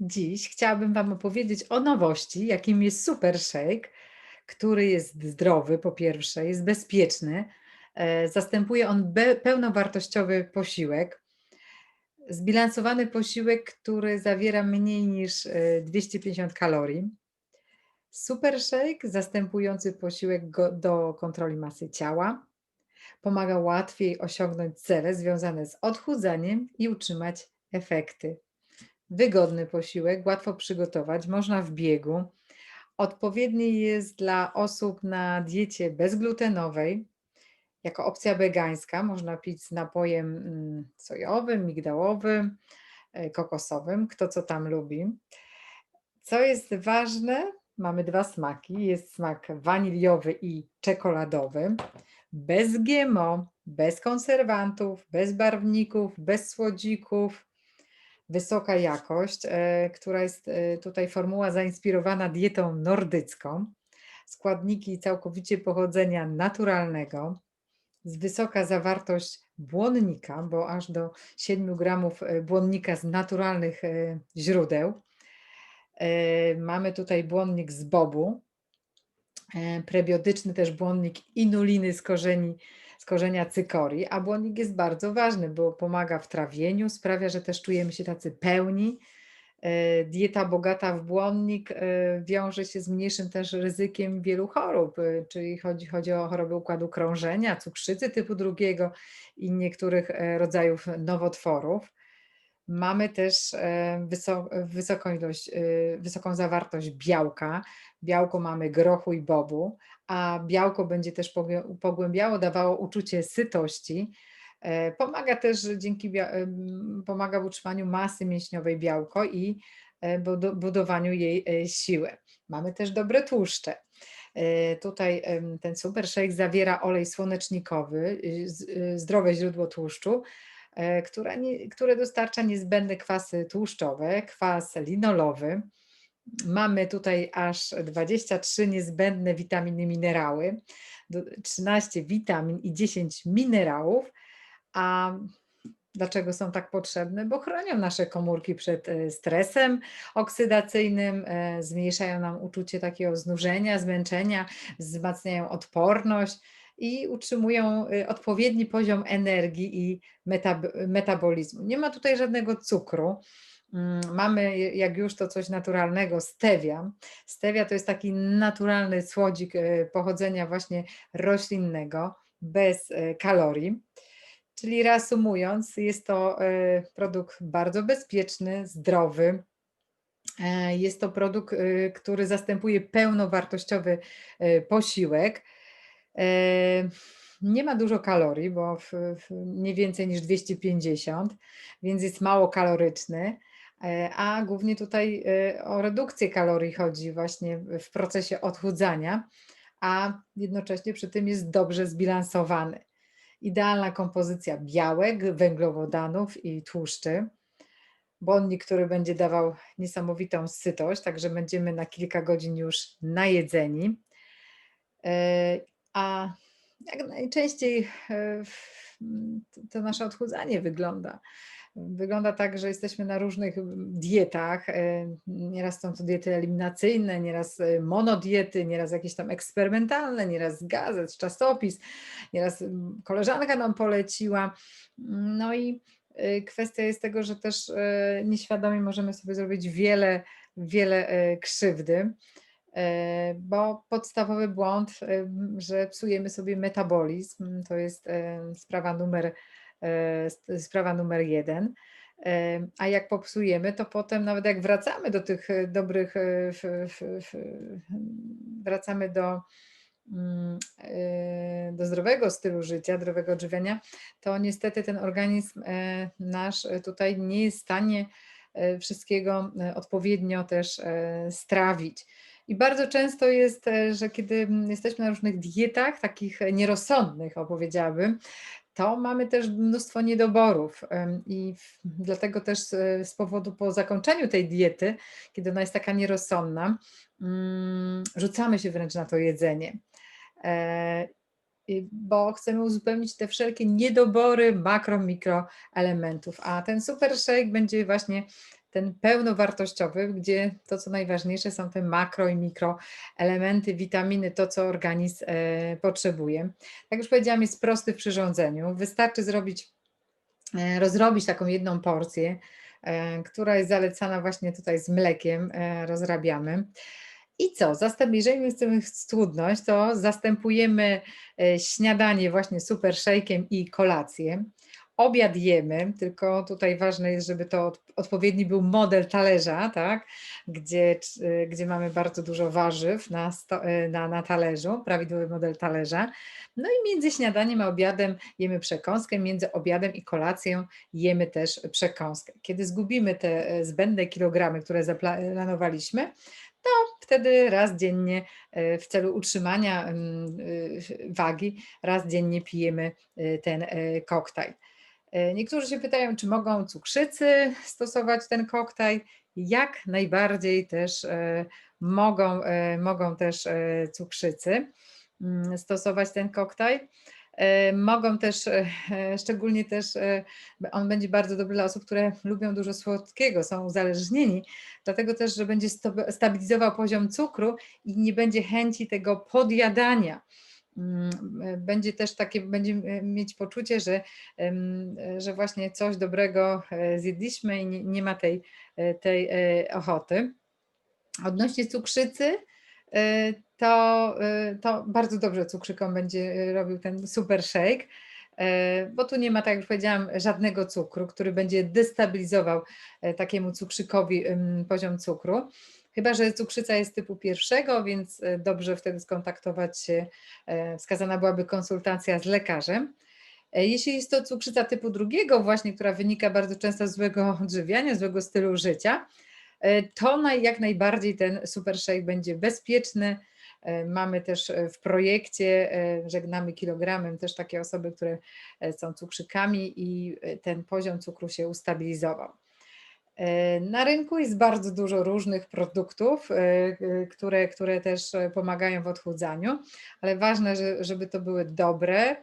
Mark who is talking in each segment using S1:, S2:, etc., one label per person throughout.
S1: Dziś chciałabym Wam opowiedzieć o nowości, jakim jest Super Shake, który jest zdrowy po pierwsze, jest bezpieczny. e, Zastępuje on be- pełnowartościowy posiłek. Zbilansowany posiłek, który zawiera mniej niż e, 250 kalorii. Super Shake zastępujący posiłek go- do kontroli masy ciała. Pomaga łatwiej osiągnąć cele związane z odchudzaniem i utrzymać efekty. Wygodny posiłek, łatwo przygotować, można w biegu. Odpowiedni jest dla osób na diecie bezglutenowej. Jako opcja wegańska można pić z napojem mm, sojowym, migdałowym, e, kokosowym, kto co tam lubi. Co jest ważne, mamy dwa smaki. Jest smak waniliowy i czekoladowy. Bez GMO, bez konserwantów, bez barwników, bez słodzików wysoka jakość, e, która jest e, tutaj formuła zainspirowana dietą nordycką. Składniki całkowicie pochodzenia naturalnego, z wysoka zawartość błonnika, bo aż do 7 gramów e, błonnika z naturalnych źródeł. Mamy tutaj błonnik z bobu, prebiotyczny też błonnik inuliny z korzeni, korzenia cykorii, a błonnik jest bardzo ważny, bo pomaga w trawieniu, sprawia, że też czujemy się tacy pełni. E, Dieta bogata w błonnik e, wiąże się z mniejszym też ryzykiem wielu chorób, e, czyli chodzi, chodzi o choroby układu krążenia, cukrzycy typu drugiego i niektórych rodzajów nowotworów. Mamy też wyso, wysoką ilość, wysoką zawartość białka. Białko mamy grochu i bobu, a białko będzie też pogłębiało, dawało uczucie sytości. E, Pomaga też dzięki em, pomaga w utrzymaniu masy mięśniowej białko i e, budowaniu jej e, siły. Mamy też dobre tłuszcze. E, Tutaj ten super shake zawiera olej słonecznikowy, y, y, zdrowe źródło tłuszczu, e, które, które dostarcza niezbędne kwasy tłuszczowe, kwas linolowy. Mamy tutaj aż 23 niezbędne witaminy, minerały, do- 13 witamin i 10 minerałów. A dlaczego są tak potrzebne? Bo chronią nasze komórki przed e, stresem oksydacyjnym, e, zmniejszają nam uczucie takiego znużenia, zmęczenia, wzmacniają odporność i utrzymują e, odpowiedni poziom energii i metab- metabolizmu. Nie ma tutaj żadnego cukru. Mm, Mamy, jak już to coś naturalnego, stevia. Stevia to jest taki naturalny słodzik e, pochodzenia właśnie roślinnego, bez e, kalorii. Czyli reasumując, jest to e, produkt bardzo bezpieczny, zdrowy. Jest to produkt, który zastępuje pełnowartościowy posiłek. Nie ma dużo kalorii, bo nie więcej niż 250, więc jest mało kaloryczny. E, A głównie tutaj e, o redukcję kalorii chodzi właśnie w procesie odchudzania, a jednocześnie przy tym jest dobrze zbilansowany. Idealna kompozycja białek, węglowodanów i tłuszczy. Błonnik, który będzie dawał niesamowitą sytość, także będziemy na kilka godzin już najedzeni. E, A jak najczęściej to nasze odchudzanie wygląda. Wygląda tak, że jesteśmy na różnych dietach. e, Nieraz są to diety eliminacyjne, nieraz e, monodiety, nieraz jakieś tam eksperymentalne, nieraz gazet, czasopis, nieraz koleżanka nam poleciła. No i e, kwestia jest tego, że też nieświadomie możemy sobie zrobić wiele, wiele krzywdy. Bo podstawowy błąd, że psujemy sobie metabolizm, to jest sprawa numer, sprawa numer jeden. Em, A jak popsujemy, to potem nawet jak wracamy do tych e, dobrych, e, wracamy do, mm, e, do zdrowego stylu życia, zdrowego odżywiania, to niestety ten organizm e, nasz e, tutaj nie jest w stanie e, wszystkiego e, odpowiednio też e, strawić. I bardzo często jest, e, że kiedy mm, jesteśmy na różnych dietach, takich e, nierozsądnych, opowiedziałabym, to mamy też mnóstwo niedoborów. I dlatego też e, z powodu po zakończeniu tej diety, kiedy ona jest taka nierozsądna, mm, rzucamy się wręcz na to jedzenie. E, Bo chcemy uzupełnić te wszelkie niedobory makro, mikroelementów. A ten super shake będzie właśnie ten pełnowartościowy, gdzie to, co najważniejsze, są te makro i mikroelementy, witaminy, to, co organizm e, potrzebuje. Tak już powiedziałam, jest prosty w przyrządzeniu. Wystarczy zrobić, e, rozrobić taką jedną porcję, e, która jest zalecana właśnie tutaj z mlekiem, rozrabiamy. I co? Jeżeli chcemy schudnąć, to zastępujemy śniadanie właśnie super shake'iem i kolację. Obiad jemy, tylko tutaj ważne jest, żeby to od- odpowiedni był model talerza, tak? gdzie, e, gdzie mamy bardzo dużo warzyw na, sto, e, na, na talerzu, prawidłowy model talerza. No i między śniadaniem a obiadem jemy przekąskę, między obiadem i kolacją jemy też przekąskę. Kiedy zgubimy te e, zbędne kilogramy, które zaplanowaliśmy, wtedy raz dziennie e, w celu utrzymania mm, y, wagi, raz dziennie pijemy ten e, koktajl. E, Niektórzy się pytają, czy mogą cukrzycy stosować ten koktajl. Jak najbardziej też e, mogą, e, mogą też cukrzycy mm, stosować ten koktajl. Mogą też, szczególnie też, on będzie bardzo dobry dla osób, które lubią dużo słodkiego, są uzależnieni, dlatego też, że będzie stabilizował poziom cukru i nie będzie chęci tego podjadania. Mm, e, Będzie też takie, będzie e, mieć poczucie, że, e, że właśnie coś dobrego zjedliśmy i nie, nie ma tej, tej ochoty. Odnośnie cukrzycy, to, to bardzo dobrze cukrzykom będzie robił ten super shake, bo tu nie ma, tak jak powiedziałam, żadnego cukru, który będzie destabilizował takiemu cukrzykowi poziom cukru. Chyba, że cukrzyca jest typu pierwszego, więc e, dobrze wtedy skontaktować się, e, wskazana byłaby konsultacja z lekarzem. E, Jeśli jest to cukrzyca typu drugiego, właśnie, która wynika bardzo często z złego odżywiania, złego stylu życia, to jak najbardziej ten super shake będzie bezpieczny. Mamy też w projekcie Żegnamy kilogramem też takie osoby, które są cukrzykami i ten poziom cukru się ustabilizował. E, Na rynku jest bardzo dużo różnych produktów, e, e, które, które też pomagają w odchudzaniu, ale ważne, że- żeby to były dobre,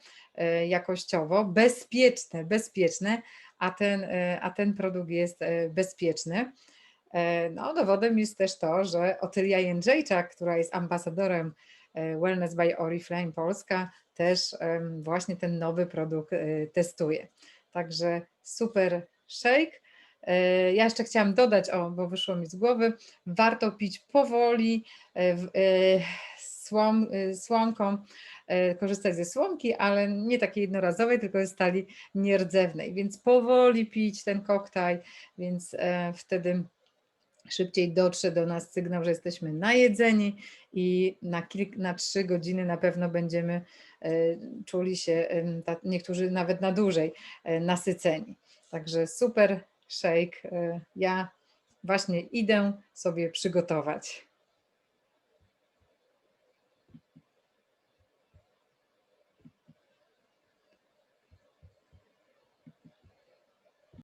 S1: jakościowo, bezpieczne, bezpieczne, a ten, a ten produkt jest bezpieczny. No, dowodem jest też to, że Otylia Jędrzejczak, która jest ambasadorem Wellness by Oriflame Polska, też właśnie ten nowy produkt testuje. Także super shake. E, Ja jeszcze chciałam dodać, o, bo wyszło mi z głowy, warto pić powoli, e, e, słom, słomką, korzystać ze słomki, ale nie takiej jednorazowej, tylko z stali nierdzewnej, więc powoli pić ten koktajl, więc wtedy szybciej dotrze do nas sygnał, że jesteśmy najedzeni i na, kilk, na trzy godziny na pewno będziemy czuli się, niektórzy nawet na dłużej, nasyceni. Także super shake. e, Ja właśnie idę sobie przygotować.